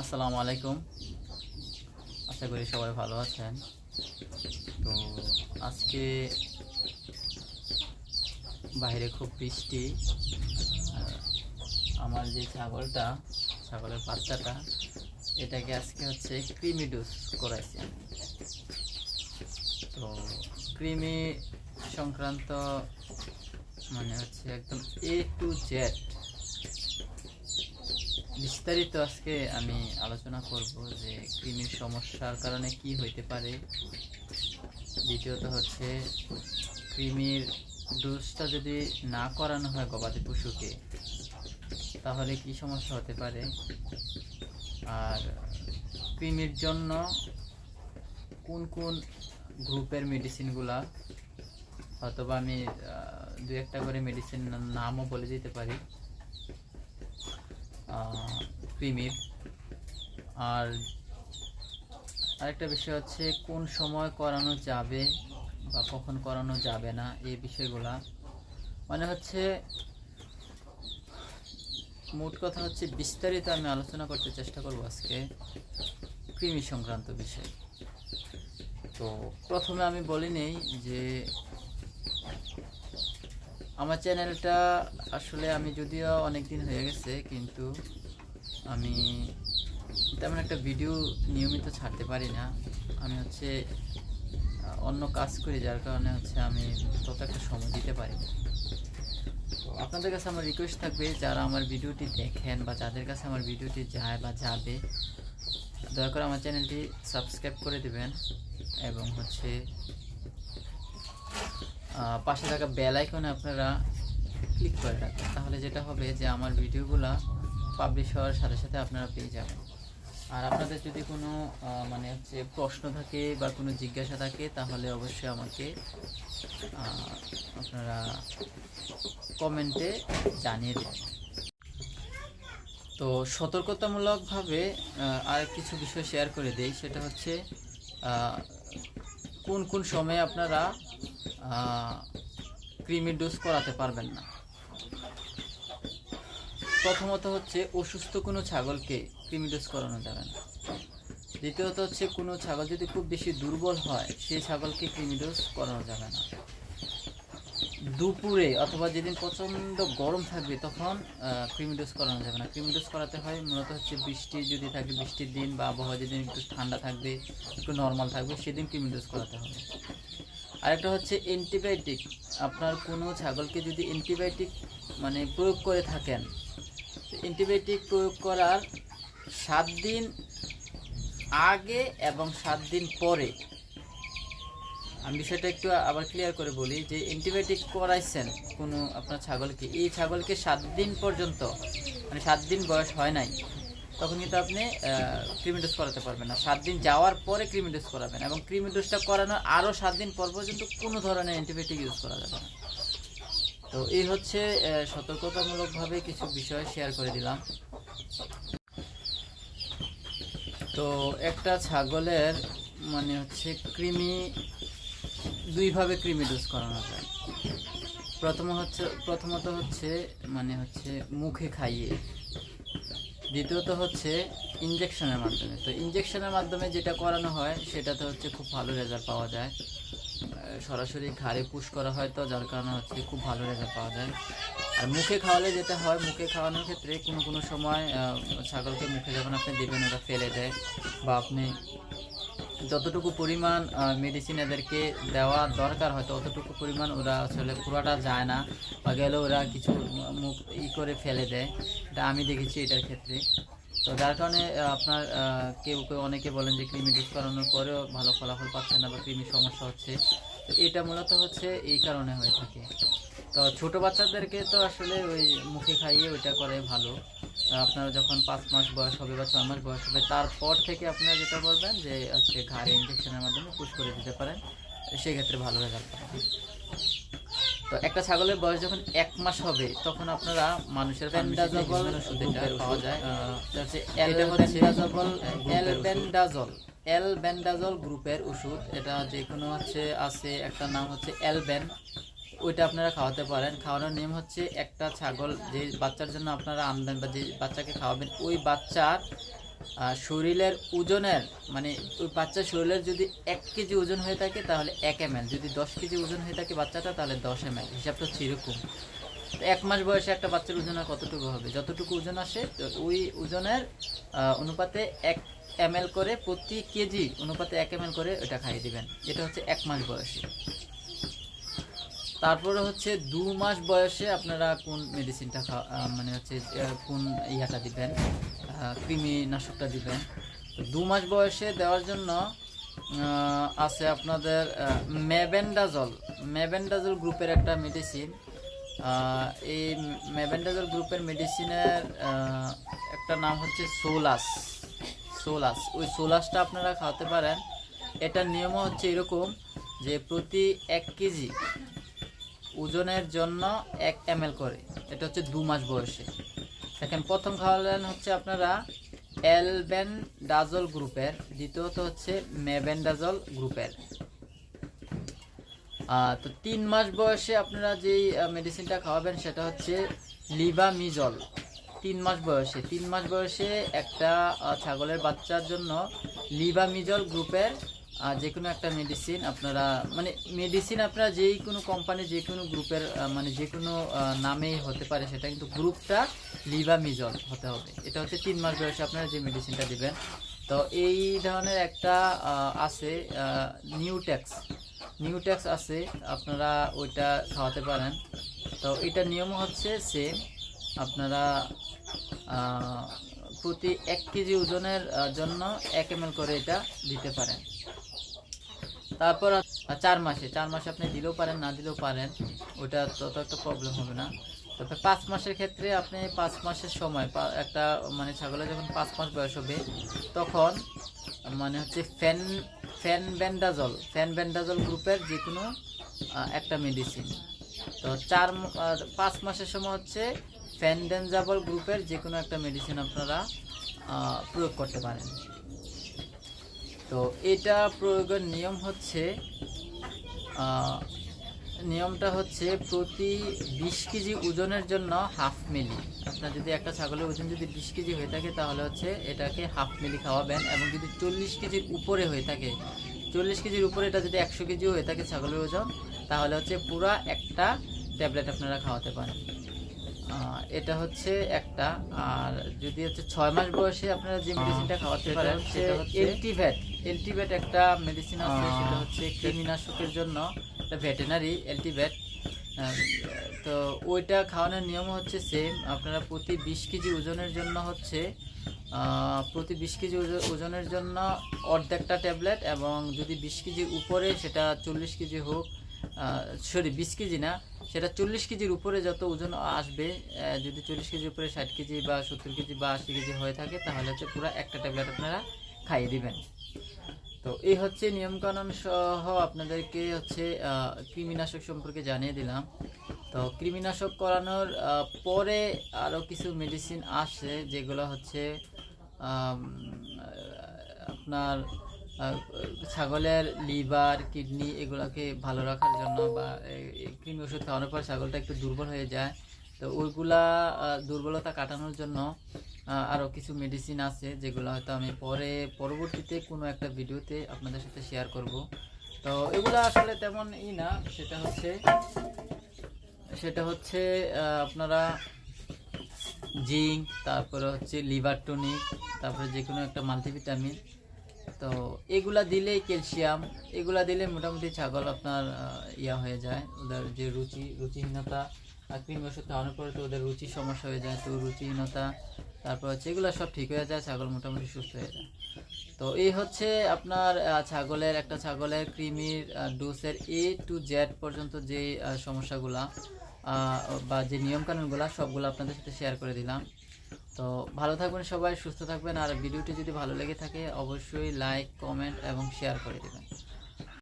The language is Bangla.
আসসালামু আলাইকুম। আশা করি সবাই ভালো আছেন। তো আজকে বাইরে খুব বৃষ্টি। আমার যে ছাগলটা, ছাগলের বাচ্চাটা, এটাকে আজকে হচ্ছে ক্রিমি ডোজ করাইছি তো ক্রিমি সংক্রান্ত মানে হচ্ছে একদম এ টু জেড বিস্তারিত আজকে আমি আলোচনা করব যে কৃমির সমস্যার কারণে কি হইতে পারে। দ্বিতীয়ত হচ্ছে, কৃমির ডোজটা যদি না করানো হয় গবাদি পশুকে, তাহলে কি সমস্যা হতে পারে? আর কৃমির জন্য কোন কোন গ্রুপের মেডিসিনগুলা অথবা আমি দু একটা করে মেডিসিন নামও বলে দিতে পারি। কৃমির আর আরেকটা বিষয় হচ্ছে, কোন সময় করানো যাবে বা কখন করানো যাবে না, এই বিষয়গুলা। মানে হচ্ছে, মোট কথা হচ্ছে, বিস্তারিত আমি আলোচনা করতে চেষ্টা করব আজকে কৃমি সংক্রান্ত বিষয়। তো প্রথমে আমি বলি নেই যে আমার চ্যানেলটা আসলে আমি যদিও অনেক দিন হয়ে গেছে, কিন্তু আমি তেমন একটা ভিডিও নিয়মিত ছাড়তে পারি না। আমি হচ্ছে অন্য কাজ করি, যার কারণে হচ্ছে আমি তত একটা সময় দিতে পারি না। তো আপনাদের কাছে আমার রিকোয়েস্ট থাকবে, যারা আমার ভিডিওটি দেখেন বা যাদের কাছে আমার ভিডিওটি যায় বা যাবে, দয়া করে আমার চ্যানেলটি সাবস্ক্রাইব করে দেবেন এবং হচ্ছে পাশে থাকা বেল আইকনে আপনারা ক্লিক করে রাখবেন। তাহলে যেটা হবে যে আমার ভিডিওগুলো পাবলিশ হওয়ার সাথে সাথে আপনারা পেয়ে যাবেন। আর আপনাদের যদি কোনো মানে হচ্ছে প্রশ্ন থাকে বা কোনো জিজ্ঞাসা থাকে, তাহলে অবশ্যই আমাকে আপনারা কমেন্টে জানিয়ে দেবেন। তো সতর্কতামূলকভাবে আর কিছু বিষয় শেয়ার করে দেই। সেটা হচ্ছে কোন কোন সময়ে আপনারা ক্রিমি ডোজ করাতে পারবেন না। প্রথমত হচ্ছে অসুস্থ কোনো ছাগলকে ক্রিমি ডোজ করানো যাবে না। দ্বিতীয়ত হচ্ছে কোনো ছাগল যদি খুব বেশি দুর্বল হয় সেই ছাগলকে ক্রিমি ডোজ করানো যাবে না। দুপুরে অথবা যেদিন প্রচণ্ড গরম থাকবে, তখন ক্রিমি ডোজ করানো যাবে না। ক্রিমি ডোজ করাতে হয়, মূলত হচ্ছে বৃষ্টি যদি থাকে, বৃষ্টির দিন বা আবহাওয়া যেদিন একটু ঠান্ডা থাকবে, একটু নর্মাল থাকবে, সেদিন ক্রিমি ডোজ করাতে হবে। আরেকটা হচ্ছে অ্যান্টিবায়োটিক আপনার কোনো ছাগলকে যদি অ্যান্টিবায়োটিক মানে প্রয়োগ করে থাকেন অ্যান্টিবায়োটিক প্রয়োগ করার সাত দিন আগে এবং সাত দিন পরে। আমি বিষয়টা একটু আবার ক্লিয়ার করে বলি যে অ্যান্টিবায়োটিক করাইছেন কোনো আপনার ছাগলকে, এই ছাগলকে সাত দিন পর্যন্ত মানে সাত দিন বয়স হয় নাই তখন কিন্তু আপনি ক্রিমিডোজ করাতে পারবেন না। সাত দিন যাওয়ার পরে ক্রিমিডোজ করাবেন এবং ক্রিমিডোজটা করানোর আরও সাত দিন পর পর্যন্ত কোনো ধরনের অ্যান্টিবায়োটিক ইউজ করা যাবে না। তো এই হচ্ছে সতর্কতামূলকভাবে কিছু বিষয় শেয়ার করে দিলাম। তো একটা ছাগলের মানে হচ্ছে কৃমি দুইভাবে কৃমি ডোজ করানো যায়। প্রথম হচ্ছে, প্রথমত হচ্ছে মানে হচ্ছে মুখে খাইয়ে। দ্বিতীয়ত হচ্ছে ইঞ্জেকশনের মাধ্যমে। তো ইঞ্জেকশনের মাধ্যমে যেটা করানো হয়, সেটাতে হচ্ছে খুব ভালো রেজাল্ট পাওয়া যায়। সরাসরি ঘাড়ে পুশ করা হয় তো, যার কারণে হচ্ছে খুব ভালো রেজাল্ট পাওয়া যায়। আর মুখে খাওয়ালে যেটা হয়, মুখে খাওয়ানোর ক্ষেত্রে কোনো কোনো সময় ছাগলকে মুখে যখন আপনি দেবেন ওটা ফেলে দেয় বা আপনি যতটুকু পরিমাণ মেডিসিন এদেরকে দেওয়া দরকার হয়তো অতটুকু পরিমাণ ওরা আসলে পুরোটা যায় না, বা গেলেও ওরা কিছু মুখ ই করে ফেলে দেয়। এটা আমি দেখেছি এটার ক্ষেত্রে। তো যার কারণে আপনার কেউ কেউ অনেকে বলেন যে কৃমি ডোজ করানোর পরেও ভালো ফলাফল পাচ্ছে না বা কৃমির সমস্যা হচ্ছে। তো এটা মূলত হচ্ছে এই কারণে হয়ে থাকে। তো ছোট বাচ্চাদেরকে তো আসলে ওই মুখে খাইয়ে ওইটা করে ভালো। আপনার যখন পাঁচ মাস বয়স হবে বা ছয় মাস বয়স হবে তারপর থেকে আপনারা যেটা করবেন যে হচ্ছে ঘাড়ে ইঞ্জেকশনের মাধ্যমে পুশ করে দিতে পারেন সেক্ষেত্রে ভালো রেজাল্ট পাবেন। তো একটা ছাগলের বয়স যখন এক মাস হবে তখন আপনারা মানুষের প্যান্ডাজল পাওয়া যায়। এটা হচ্ছে এলবেন্ডাজল এলবেন্ডাজল এলবেন্ডাজল গ্রুপের ওষুধ। এটা যে কোনো হচ্ছে আছে একটা নাম হচ্ছে এলবেন ওইটা আপনারা খাওয়াতে পারেন। খাওয়ানোর নিয়ম হচ্ছে একটা ছাগল যে বাচ্চার জন্য আপনারা আনবেন বা যে বাচ্চাকে খাওয়াবেন, ওই বাচ্চার শরীরের ওজনের মানে ওই বাচ্চার শরীরের যদি এক কেজি ওজন হয়ে থাকে তাহলে এক এম যদি দশ কেজি ওজন হয়ে থাকে বাচ্চাটা তাহলে দশ এম এল হিসাবটা হচ্ছে এরকম। এক মাস বয়সে একটা বাচ্চার ওজন আর কতটুকু হবে? যতটুকু ওজন আসে ওই ওজনের অনুপাতে এক এম করে প্রতি কেজি অনুপাতে এক এম করে ওটা খাইয়ে দিবেন। এটা হচ্ছে এক মাস বয়সে। তারপরে হচ্ছে দু মাস বয়সে আপনারা কোন মেডিসিনটা মানে হচ্ছে কোন ইয়াটা দিবেন? আহ, কৃমিনাশকটা দিবেন? তো দু মাস বয়সে দেওয়ার জন্য আছে আপনাদের মেবেন্ডাজল মেবেন্ডাজল গ্রুপের একটা মেডিসিন এই মেবেন্ডাজল গ্রুপের মেডিসিনের একটা নাম হচ্ছে সোলাস। সোলাস। ওই সোলাসটা আপনারা খাওয়াতে পারেন। এটার নিয়মও হচ্ছে এরকম যে প্রতি এক কেজি ওজনের জন্য এক এম করে। এটা হচ্ছে দু মাস বয়সে। দেখেন, প্রথম খাওয়ালেন হচ্ছে আপনারা এলবেন ডাজল গ্রুপের দ্বিতীয়ত হচ্ছে মেবেন্ডাজল গ্রুপের তো তিন মাস বয়সে আপনারা যেই মেডিসিনটা খাওয়াবেন সেটা হচ্ছে লিভামিজল তিন মাস বয়সে। তিন মাস বয়সে একটা ছাগলের বাচ্চার জন্য লিভামিজল গ্রুপের যে কোনো একটা মেডিসিন আপনারা মানে মেডিসিন আপনারা যেই কোনো কোম্পানি যে কোনো গ্রুপের মানে যে কোনো নামেই হতে পারে সেটা, কিন্তু গ্রুপটা লিভামিজল হতে হবে। এটা হচ্ছে তিন মাস বয়সে আপনারা যে মেডিসিনটা দিবেন। তো এই ধরনের একটা আছে নিউটেক্স নিউটেক্স আছে, আপনারা ওইটা খাওয়াতে পারেন। তো এটার নিয়ম হচ্ছে সেম আপনারা প্রতি এক কেজি ওজনের জন্য এক এম করে এটা দিতে পারেন। তারপর চার মাসে চার মাসে আপনি দিলেও পারেন, না দিলেও পারেন, ওটা তত একটা প্রবলেম হবে না। তবে পাঁচ মাসের ক্ষেত্রে আপনি পাঁচ মাসের সময় একটা মানে ছাগলের যখন পাঁচ মাস বয়স হবে, তখন মানে হচ্ছে ফ্যান ফ্যান ব্যান্ডাজল ফ্যান ব্যান্ডাজল গ্রুপের যে কোনো একটা মেডিসিন তো চার পাঁচ মাসের সময় হচ্ছে ফ্যান ফ্যানডেনজাবল গ্রুপের যে কোনো একটা মেডিসিন আপনারা প্রয়োগ করতে পারেন। তো এটা প্রয়োগের নিয়ম হচ্ছে নিয়মটা হচ্ছে প্রতি বিশ কেজি ওজনের জন্য হাফ মিলি। আপনার যদি একটা ছাগলের ওজন যদি বিশ কেজি হয়ে থাকে, তাহলে হচ্ছে এটাকে হাফ মিলি খাওয়াবেন এবং যদি চল্লিশ কেজির উপরে হয়ে থাকে, চল্লিশ কেজির উপরে এটা যদি একশো কেজিও হয়ে থাকে ছাগলের ওজন, তাহলে হচ্ছে পুরা একটা ট্যাবলেট আপনারা খাওয়াতে পারেন। এটা হচ্ছে একটা আর যদি হচ্ছে ছয় মাস বয়সে আপনারা যে মেডিসিনটা খাওয়াতে পারেন সেটা হচ্ছে এলটিভ্যাট এলটিভেট একটা মেডিসিন আছে সেটা হচ্ছে কৃমিনাশকের জন্য একটা ভেটেনারি এলটিভেট তো ওইটা খাওয়ানোর নিয়ম হচ্ছে সেম আপনারা প্রতি বিশ কেজি ওজনের জন্য হচ্ছে প্রতি বিশ কেজি ওজনের জন্য অর্ধেকটা ট্যাবলেট এবং যদি বিশ কেজির উপরে সেটা চল্লিশ কেজি হোক সরি, বিশ কেজি না, সেটা চল্লিশ কেজির উপরে যত ওজন আসবে যদি চল্লিশ কেজির উপরে ষাট কেজি বা সত্তর কেজি বা আশি কেজি হয়ে থাকে, তাহলে হচ্ছে পুরো একটা ট্যাবলেট আপনারা খাইয়ে দিবেন। তো এই হচ্ছে নিয়মকানুন সহ আপনাদেরকে হচ্ছে কৃমিনাশক সম্পর্কে জানিয়ে দিলাম। তো কৃমিনাশক করানোর পরে আরও কিছু মেডিসিন আসে, যেগুলো হচ্ছে আপনার ছাগলের লিভার, কিডনি এগুলোকে ভালো রাখার জন্য বা কৃমি ওষুধ খাওয়ানোর পর ছাগলটা একটু দুর্বল হয়ে যায়। তো ওইগুলা দুর্বলতা কাটানোর জন্য আরও কিছু মেডিসিন আছে যেগুলো হয়তো আমি পরে, পরবর্তীতে কোনো একটা ভিডিওতে আপনাদের সাথে শেয়ার করব। তো এগুলো আসলে তেমন ই না, সেটা হচ্ছে সেটা হচ্ছে আপনারা জিঙ্ক, তারপরে হচ্ছে লিভার টনিক, তারপরে যে কোনো একটা মাল্টিভিটামিন তো এগুলা দিলেই ক্যালসিয়াম, এগুলা দিলে মোটামুটি ছাগল আপনার ইয়া হয়ে যায়, ওদের যে রুচি, রুচিহীনতা আর কৃমি ওষুধ খাওয়ানোর পরে তো ওদের রুচির সমস্যা হয়ে যায়, তো রুচিহীনতা, তারপর হচ্ছে এগুলো সব ঠিক হয়ে যায়, ছাগল মোটামুটি সুস্থ হয়ে যায়। তো এই হচ্ছে আপনার ছাগলের, একটা ছাগলের কৃমির ডোসের এ টু জেড পর্যন্ত যে সমস্যাগুলা বা যে নিয়মকানুনগুলো, সবগুলো আপনাদের সাথে শেয়ার করে দিলাম। তো ভালো থাকবেন সবাই, সুস্থ থাকবেন। আর ভিডিওটি যদি ভালো লেগে থাকে, অবশ্যই লাইক কমেন্ট এবং শেয়ার করে দেবেন।